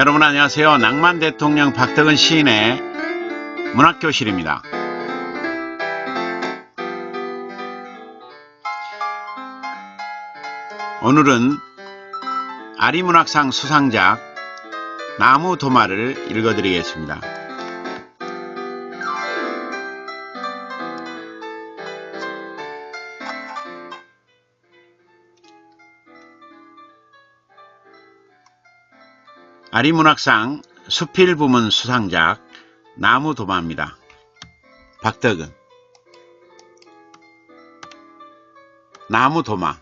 여러분 안녕하세요. 낭만 대통령 박덕은 시인의 문학교실입니다. 오늘은 아리문학상 수상작 나무 도마를 읽어드리겠습니다. 아리문학상 수필 부문 수상작 나무 도마입니다. 박덕은 나무 도마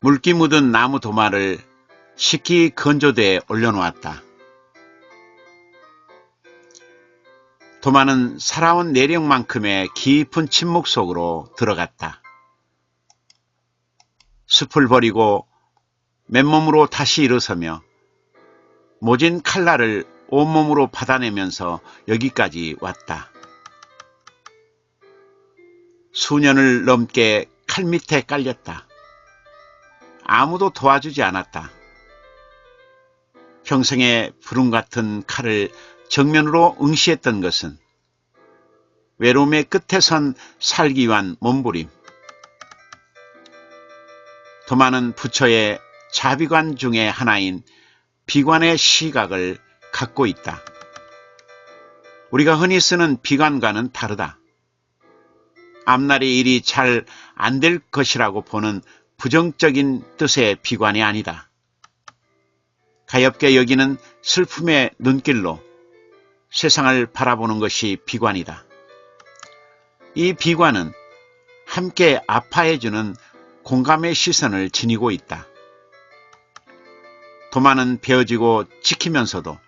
물기 묻은 나무 도마를 식기 건조대에 올려놓았다. 도마는 살아온 내력만큼의 깊은 침묵 속으로 들어갔다. 숲을 버리고 맨몸으로 다시 일어서며 모진 칼날을 온몸으로 받아내면서 여기까지 왔다. 수년을 넘게 칼 밑에 깔렸다. 아무도 도와주지 않았다. 평생의 부름 같은 칼을 정면으로 응시했던 것은 외로움의 끝에 선 살기 위한 몸부림. 도마는 부처의 자비관 중의 하나인 비관의 시각을 갖고 있다. 우리가 흔히 쓰는 비관과는 다르다. 앞날의 일이 잘 안 될 것이라고 보는 부정적인 뜻의 비관이 아니다. 가엽게 여기는 슬픔의 눈길로 세상을 바라보는 것이 비관이다. 이 비관은 함께 아파해주는 공감의 시선을 지니고 있다. 도마는 베어지고 지키면서도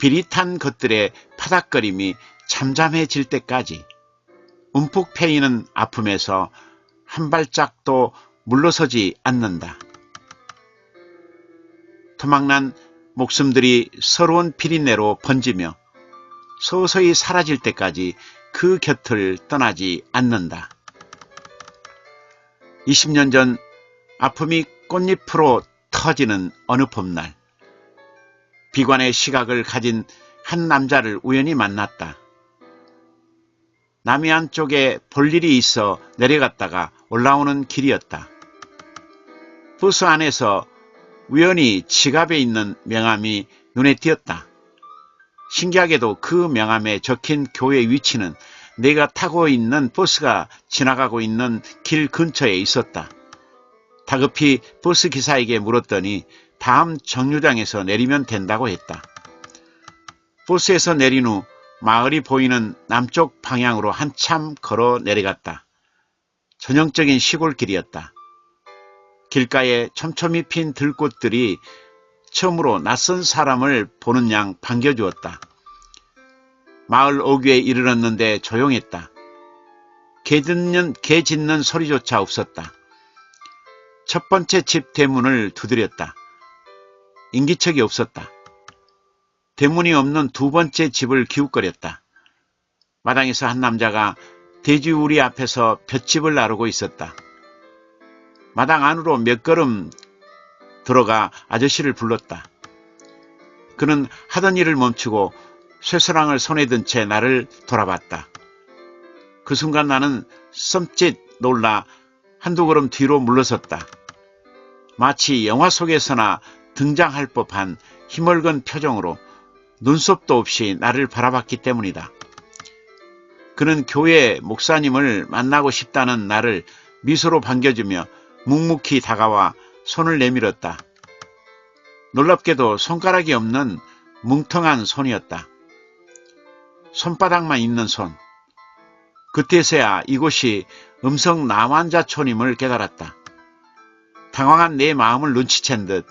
비릿한 것들의 파닥거림이 잠잠해질 때까지 움푹 패이는 아픔에서 한 발짝도 물러서지 않는다. 토막난 목숨들이 서러운 피린내로 번지며 서서히 사라질 때까지 그 곁을 떠나지 않는다. 20년 전 아픔이 꽃잎으로 터지는 어느 봄날 비관의 시각을 가진 한 남자를 우연히 만났다. 남해안 쪽에 볼 일이 있어 내려갔다가 올라오는 길이었다. 버스 안에서 우연히 지갑에 있는 명함이 눈에 띄었다. 신기하게도 그 명함에 적힌 교회 위치는 내가 타고 있는 버스가 지나가고 있는 길 근처에 있었다. 다급히 버스 기사에게 물었더니 다음 정류장에서 내리면 된다고 했다. 버스에서 내린 후 마을이 보이는 남쪽 방향으로 한참 걸어 내려갔다. 전형적인 시골길이었다. 길가에 촘촘히 핀 들꽃들이 처음으로 낯선 사람을 보는 양 반겨주었다. 마을 오귀에 이르렀는데 조용했다. 개 듣는, 개 짖는 소리조차 없었다. 첫 번째 집 대문을 두드렸다. 인기척이 없었다. 대문이 없는 두 번째 집을 기웃거렸다. 마당에서 한 남자가 돼지우리 앞에서 볏집을 나르고 있었다. 마당 안으로 몇 걸음 들어가 아저씨를 불렀다. 그는 하던 일을 멈추고 쇠서랑을 손에 든 채 나를 돌아봤다. 그 순간 나는 썸짓 놀라 한두 걸음 뒤로 물러섰다. 마치 영화 속에서나 등장할 법한 힘얼건 표정으로 눈썹도 없이 나를 바라봤기 때문이다. 그는 교회 목사님을 만나고 싶다는 나를 미소로 반겨주며 묵묵히 다가와 손을 내밀었다. 놀랍게도 손가락이 없는 뭉텅한 손이었다. 손바닥만 있는 손. 그때서야 이곳이 음성 남환자촌임을 깨달았다. 당황한 내 마음을 눈치챈 듯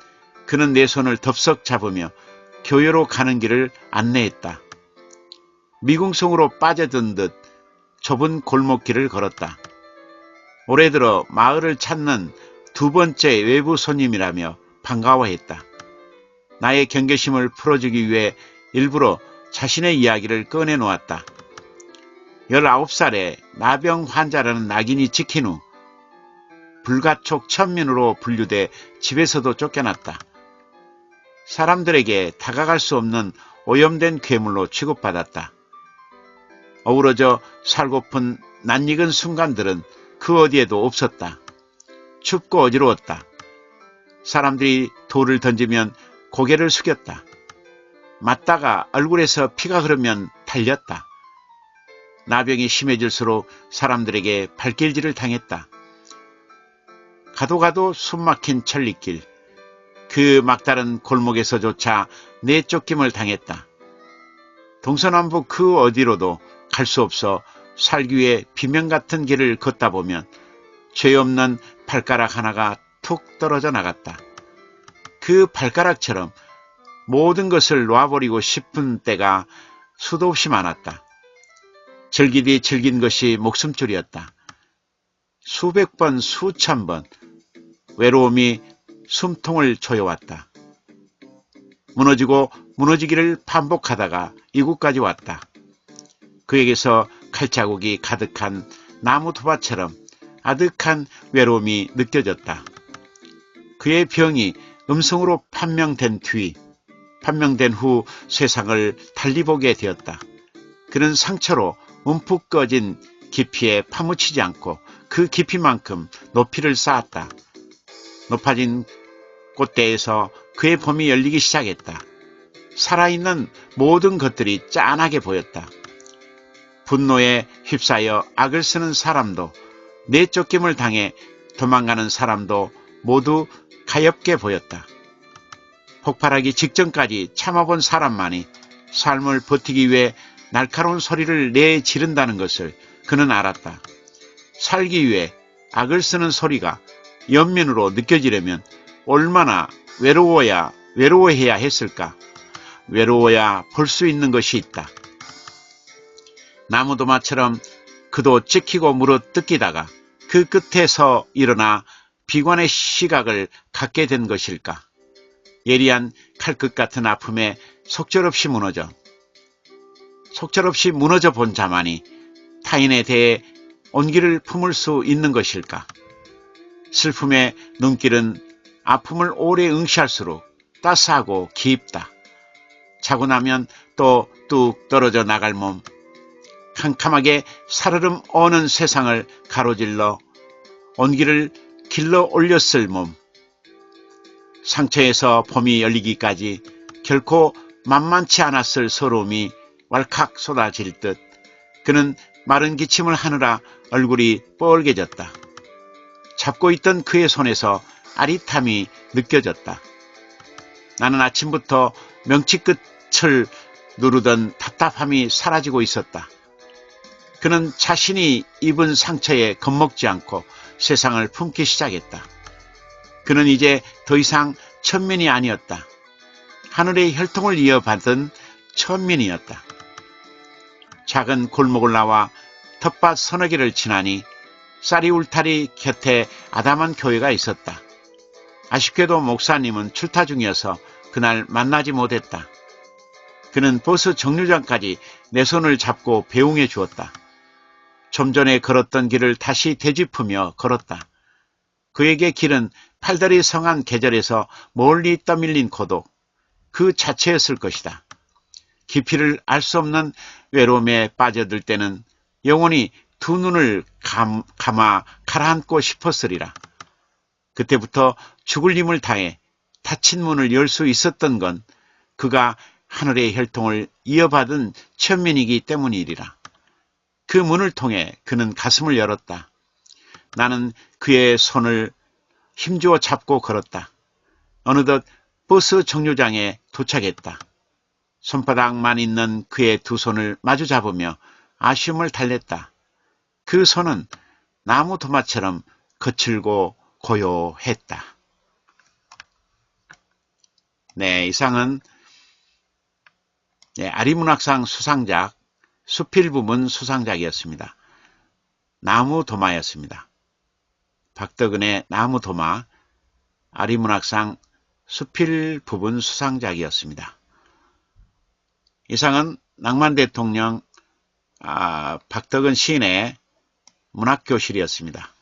그는 내 손을 덥석 잡으며 교회로 가는 길을 안내했다. 미궁성으로 빠져든 듯 좁은 골목길을 걸었다. 올해 들어 마을을 찾는 두 번째 외부 손님이라며 반가워했다. 나의 경계심을 풀어주기 위해 일부러 자신의 이야기를 꺼내놓았다. 19살에 나병 환자라는 낙인이 찍힌 후 불가촉 천민으로 분류돼 집에서도 쫓겨났다. 사람들에게 다가갈 수 없는 오염된 괴물로 취급받았다. 어우러져 살고픈 낯익은 순간들은 그 어디에도 없었다. 춥고 어지러웠다. 사람들이 돌을 던지면 고개를 숙였다. 맞다가 얼굴에서 피가 흐르면 달렸다. 나병이 심해질수록 사람들에게 발길질을 당했다. 가도 가도 숨막힌 천리길, 그 막다른 골목에서조차 내쫓김을 당했다. 동서남북 그 어디로도 갈 수 없어 살기 위해 비명 같은 길을 걷다 보면 죄 없는 발가락 하나가 툭 떨어져 나갔다. 그 발가락처럼 모든 것을 놔버리고 싶은 때가 수도 없이 많았다. 즐기디 즐긴 것이 목숨줄이었다. 수백 번, 수천 번 외로움이 숨통을 조여왔다. 무너지고 무너지기를 반복하다가 이곳까지 왔다. 그에게서 칼자국이 가득한 나무 토밭처럼 아득한 외로움이 느껴졌다. 그의 병이 음성으로 판명된 뒤, 판명된 후 세상을 달리 보게 되었다. 그는 상처로 움푹 꺼진 깊이에 파묻히지 않고 그 깊이만큼 높이를 쌓았다. 높아진 꽃대에서 그의 봄이 열리기 시작했다. 살아있는 모든 것들이 짠하게 보였다. 분노에 휩싸여 악을 쓰는 사람도 내쫓김을 당해 도망가는 사람도 모두 가엽게 보였다. 폭발하기 직전까지 참아본 사람만이 삶을 버티기 위해 날카로운 소리를 내 지른다는 것을 그는 알았다. 살기 위해 악을 쓰는 소리가 연면으로 느껴지려면 얼마나 외로워야 외로워해야 했을까? 외로워야 볼 수 있는 것이 있다. 나무도마처럼 그도 찍히고 물어 뜯기다가 그 끝에서 일어나 비관의 시각을 갖게 된 것일까? 예리한 칼끝 같은 아픔에 속절없이 무너져 속절없이 무너져 본 자만이 타인에 대해 온기를 품을 수 있는 것일까? 슬픔의 눈길은 아픔을 오래 응시할수록 따스하고 깊다. 자고 나면 또 뚝 떨어져 나갈 몸, 캄캄하게 살얼음 어는 세상을 가로질러 온기를 길러 올렸을 몸, 상처에서 봄이 열리기까지 결코 만만치 않았을 서러움이 왈칵 쏟아질 듯 그는 마른 기침을 하느라 얼굴이 뻘개졌다. 잡고 있던 그의 손에서 아릿함이 느껴졌다. 나는 아침부터 명치 끝을 누르던 답답함이 사라지고 있었다. 그는 자신이 입은 상처에 겁먹지 않고 세상을 품기 시작했다. 그는 이제 더 이상 천민이 아니었다. 하늘의 혈통을 이어받은 천민이었다. 작은 골목을 나와 텃밭 서너 개를 지나니 쌀이 울타리 곁에 아담한 교회가 있었다. 아쉽게도 목사님은 출타 중이어서 그날 만나지 못했다. 그는 버스 정류장까지 내 손을 잡고 배웅해 주었다. 좀 전에 걸었던 길을 다시 되짚으며 걸었다. 그에게 길은 팔다리 성한 계절에서 멀리 떠밀린 고독, 그 자체였을 것이다. 깊이를 알 수 없는 외로움에 빠져들 때는 영원히 두 눈을 감, 감아 가라앉고 싶었으리라. 그때부터 죽을 힘을 다해 닫힌 문을 열 수 있었던 건 그가 하늘의 혈통을 이어받은 천민이기 때문이리라. 그 문을 통해 그는 가슴을 열었다. 나는 그의 손을 힘주어 잡고 걸었다. 어느덧 버스 정류장에 도착했다. 손바닥만 있는 그의 두 손을 마주 잡으며 아쉬움을 달랬다. 그 손은 나무 토마처럼 거칠고 고요했다. 네, 이상은 네, 아리문학상 수상작 수필 부문 수상작이었습니다. 나무 도마였습니다. 박덕은의 나무 도마 아리문학상 수필 부분 수상작이었습니다. 이상은 낭만 대통령 아, 박덕은 시인의 문학교실이었습니다.